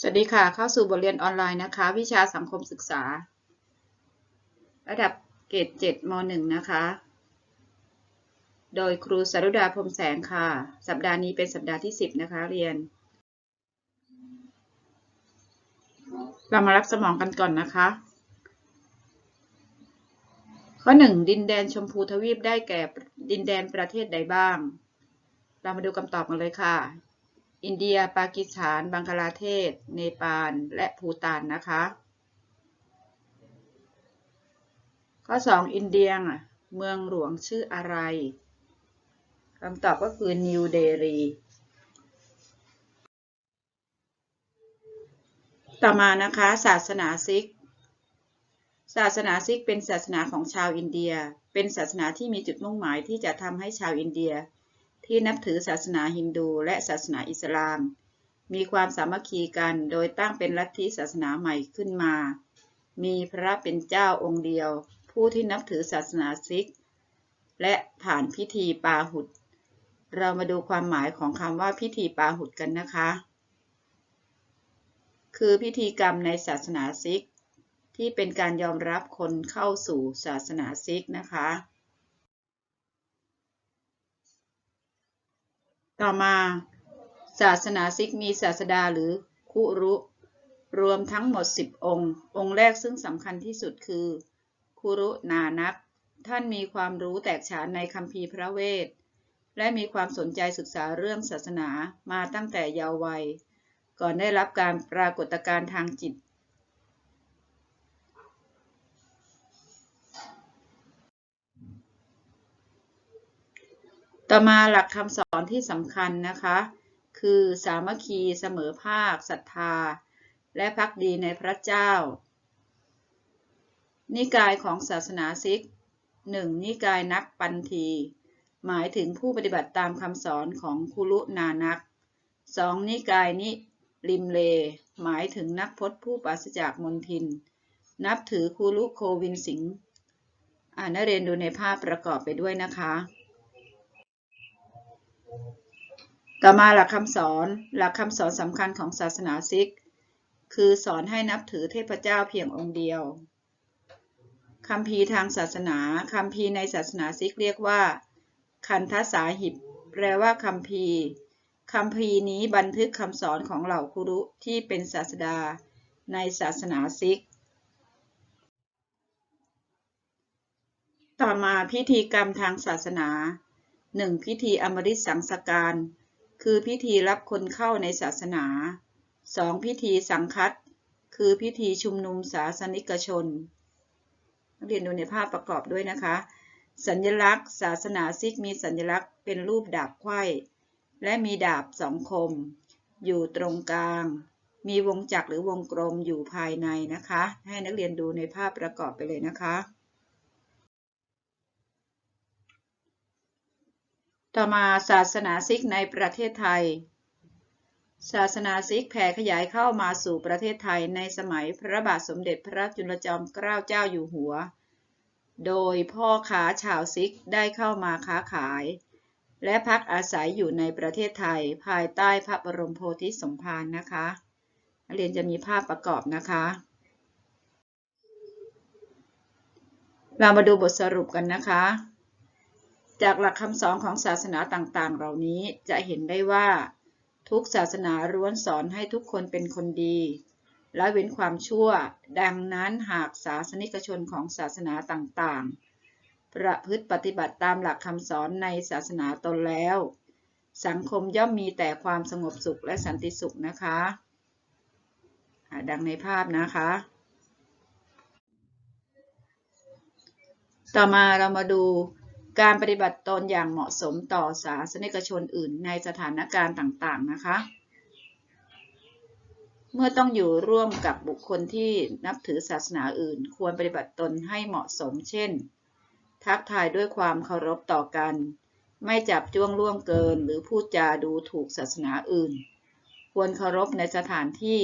สวัสดีค่ะ เข้าสู่บทเรียนออนไลน์นะคะ วิชาสังคมศึกษา ระดับเกรด7ม .1 นะคะ โดยครูสรุดาพรมแสงค่ะ สัปดาห์นี้เป็นสัปดาห์ที่ 10 นะคะ เรียน เรามารับสมองกันก่อนนะคะ ข้อ 1 ดินแดนชมพูทวีปได้แก่ดินแดนประเทศใดบ้าง เรามาดูคำตอบกันเลยค่ะ อินเดีย ปากีสถาน บังคลาเทศ เนปาล และภูตานนะคะ ข้อ 2 อินเดียเมืองหลวงชื่ออะไรคำตอบก็คือนิวเดลีต่อมานะคะ ศาสนาซิก ศาสนาซิกเป็นศาสนาของชาวอินเดีย เป็นศาสนาที่มีจุดมุ่งหมายที่จะทำให้ชาวอินเดีย ที่นับถือศาสนาฮินดูและศาสนาอิสลาม มีความสามัคคีกันโดยตั้งเป็นลัทธิศาสนาใหม่ขึ้นมา มีพระเป็นเจ้าองค์เดียว ผู้ที่นับถือศาสนาซิก และผ่านพิธีปาหุด เรามาดูความหมายของคำว่าพิธีปาหุดกันนะคะ คือพิธีกรรมในศาสนาซิก ที่เป็นการยอมรับคนเข้าสู่ศาสนาซิกนะคะ ต่อมาศาสนาซิกมีศาสดาหรือคุรุ รวมทั้งหมด 10 องค์ องค์แรกซึ่งสำคัญที่สุดคือ คุรุนานัก ท่านมีความรู้แตกฉานในคัมภีร์พระเวท และมีความสนใจศึกษาเรื่องศาสนามาตั้งแต่เยาว์วัย ก่อนได้รับการปรากฏการณ์ทางจิต ต่อมาหลักคำสอนที่สำคัญนะคะ คือสามัคคีเสมอภาคศรัทธา และพักดีในพระเจ้า นิกายของศาสนาซิก 1. นิกายนักปันที หมายถึงผู้ปฏิบัติตามคำสอนของคุลุนานัก 2. นิกายนิริมเล หมายถึงนักพจน์ผู้ปราศจากมนทิน นับถือคุลุโควินสิงห์อ่านนักเรียนดูในภาพประกอบไปด้วยนะคะ ต่อมาหลักคำสอน หลักคำสอนสำคัญของศาสนาซิก คือสอนให้นับถือเทพเจ้าเพียงองค์เดียวคำพีทางศาสนาคำพีในศาสนาซิกเรียกว่า คันทสาหิบ แปลว่าคำพีคำพีนี้บันทึกคำสอนของเหล่าคุรุที่เป็นศาสดาในศาสนาซิก ต่อมาพิธีกรรมทางศาสนา 1. พิธีอมฤตสังสการ คือพิธีรับคนเข้าในศาสนา 2. พิธีสังคัตคือพิธีชุมนุมศาสนิกชน นักเรียนดูในภาพประกอบด้วยนะคะ สัญลักษณ์ ศาสนาซิกมีสัญลักษณ์เป็นรูปดาบไขว้ และมีดาบสองคม อยู่ตรงกลาง มีวงจักรหรือวงกลมอยู่ภายในนะคะ ให้นักเรียนดูในภาพประกอบไปเลยนะคะ ต่อมาศาสนาซิกในประเทศไทย ศาสนาซิกแผ่ขยายเข้ามาสู่ประเทศไทยในสมัยพระบาทสมเด็จพระจุลจอมเกล้าเจ้าอยู่หัว โดยพ่อค้าชาวซิกได้เข้ามาค้าขาย และพักอาศัยอยู่ในประเทศไทยภายใต้พระบรมโพธิสมภารนะคะนักเรียนจะมีภาพประกอบนะคะ เรามาดูบทสรุปกันนะคะ จากหลักคำสอนของศาสนาต่างๆ เหล่านี้จะเห็นได้ว่า ทุกศาสนาล้วนสอนให้ทุกคนเป็นคนดี และเว้นความชั่ว ดังนั้นหากศาสนิกชนของศาสนาต่างๆ ประพฤติปฏิบัติตามหลักคำสอนในศาสนาตนแล้ว สังคมย่อมมีแต่ความสงบสุขและสันติสุขนะคะ ดังในภาพนะคะต่อมาเรามาดู การปฏิบัติตนอย่างเหมาะสมต่อศาสนิกชนอื่นในสถานการณ์ต่างๆนะคะ เมื่อต้องอยู่ร่วมกับบุคคลที่นับถือศาสนาอื่น ควรปฏิบัติตนให้เหมาะสม เช่น ทักทายด้วยความเคารพต่อกัน ไม่จับจ้วงล่วงเกิน หรือพูดจาดูถูกศาสนาอื่น ควรเคารพในสถานที่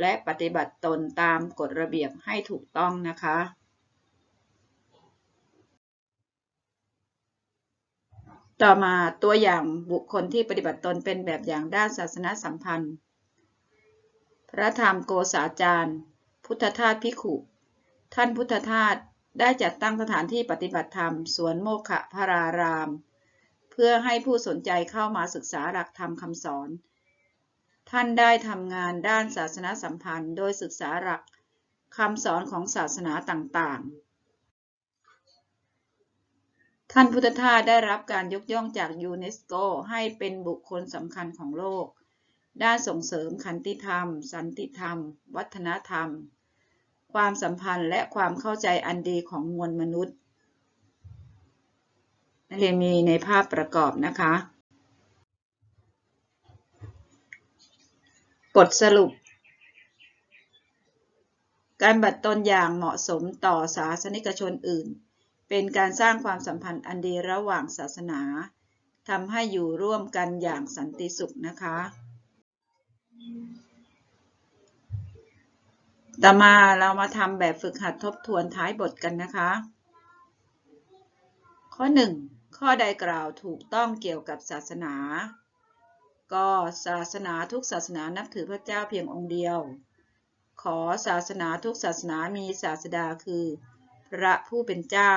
และปฏิบัติตนตามกฎระเบียบให้ถูกต้องนะคะ ต่อมาตัวอย่างบุคคลที่ปฏิบัติตนเป็นแบบอย่างด้านศาสนสัมพันธ์ พระธรรมโกษาจารย์ พุทธทาสพิขุ ท่านพุทธทาสได้จัดตั้งสถานที่ปฏิบัติธรรม สวนโมฆะพาราราม เพื่อให้ผู้สนใจเข้ามาศึกษาหลักธรรมคำสอน ท่านได้ทำงานด้านศาสนาสัมพันธ์ โดยศึกษาหลักคำสอนของศาสนาต่างๆ ท่านพุทธทาสได้รับการยกย่องจากยูเนสโกให้เป็นบุคคลสำคัญของโลก ด้านส่งเสริมขันติธรรม สันติธรรม วัฒนธรรม ความสัมพันธ์และความเข้าใจอันดีของมวลมนุษย์นักเรียนมีในภาพประกอบนะคะบทสรุป การบัดตนอย่างเหมาะสมต่อศาสนิกชนอื่น เป็นการสร้างความสัมพันธ์อันดีระหว่างศาสนาทำให้อยู่ร่วมกันอย่างสันติสุขนะคะ ต่อมาเรามาทำแบบฝึกหัดทบทวนท้ายบทกันนะคะ ข้อ 1 ข้อใดกล่าวถูกต้องเกี่ยวกับศาสนา ก็ศาสนาทุกศาสนานับถือพระเจ้าเพียงองค์เดียว ขอศาสนาทุกศาสนามีศาสดาคือ พระผู้เป็นเจ้า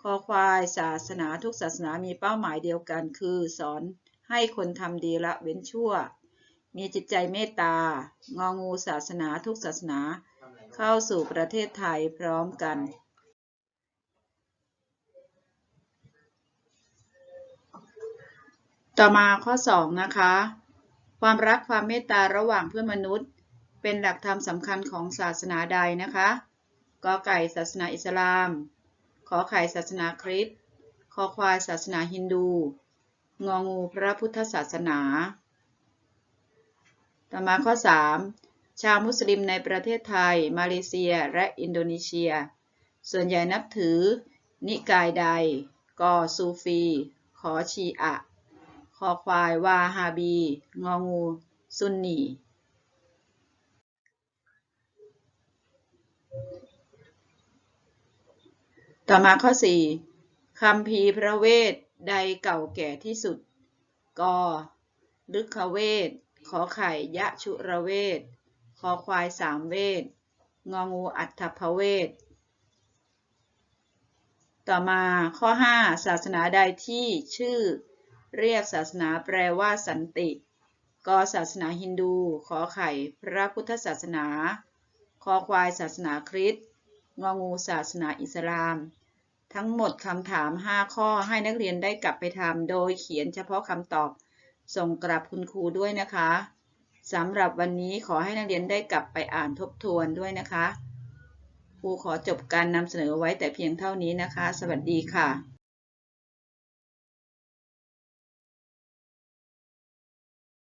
คอควายศาสนาทุกศาสนามีเป้าหมายเดียวกัน คือสอนให้คนทำดีละเว้นชั่ว มีจิตใจเมตตา งองูศาสนาทุกศาสนา เข้าสู่ประเทศไทยพร้อมกันต่อมาข้อ 2 นะคะ ความรักความเมตตาระหว่างเพื่อนมนุษย์ เป็นหลักธรรมสำคัญของศาสนาใดนะคะ กอไก่ศาสนาอิสลาม ขอไข่ศาสนาคริสต์คอควายศาสนาฮินดู งองูพระพุทธศาสนา ต่อมาข้อ 3 ชาวมุสลิมในประเทศไทย มาเลเซีย และอินโดนีเซีย ส่วนใหญ่นับถือ นิกายใด กอซูฟี ขอชีอะ คอควายวาฮาบี งองู ซุนนี ต่อมาข้อ 4คำพีพระเวทใดเก่าแก่ที่สุด กลึกขเวท ขอไข่ยะชุระเวทคอควายสามเวท งองูอัฏฐพเวท ต่อมาข้อ 5 ศาสนาใดที่ชื่อ เรียกศาสนาแปลว่าสันติ กศาสนาฮินดู ขอไข่พระพุทธศาสนา คอควายศาสนาคริสต์ งองูศาสนาอิสลาม ทั้งหมดคำถาม 5 ข้อให้นักเรียนได้กลับไปทำโดยเขียนเฉพาะคำตอบ ส่งกลับคุณครูด้วยนะคะสำหรับวันนี้ขอให้นักเรียนได้กลับไปอ่านทบทวนด้วยนะคะ ครูขอจบการนำเสนอไว้แต่เพียงเท่านี้นะคะ สวัสดีค่ะ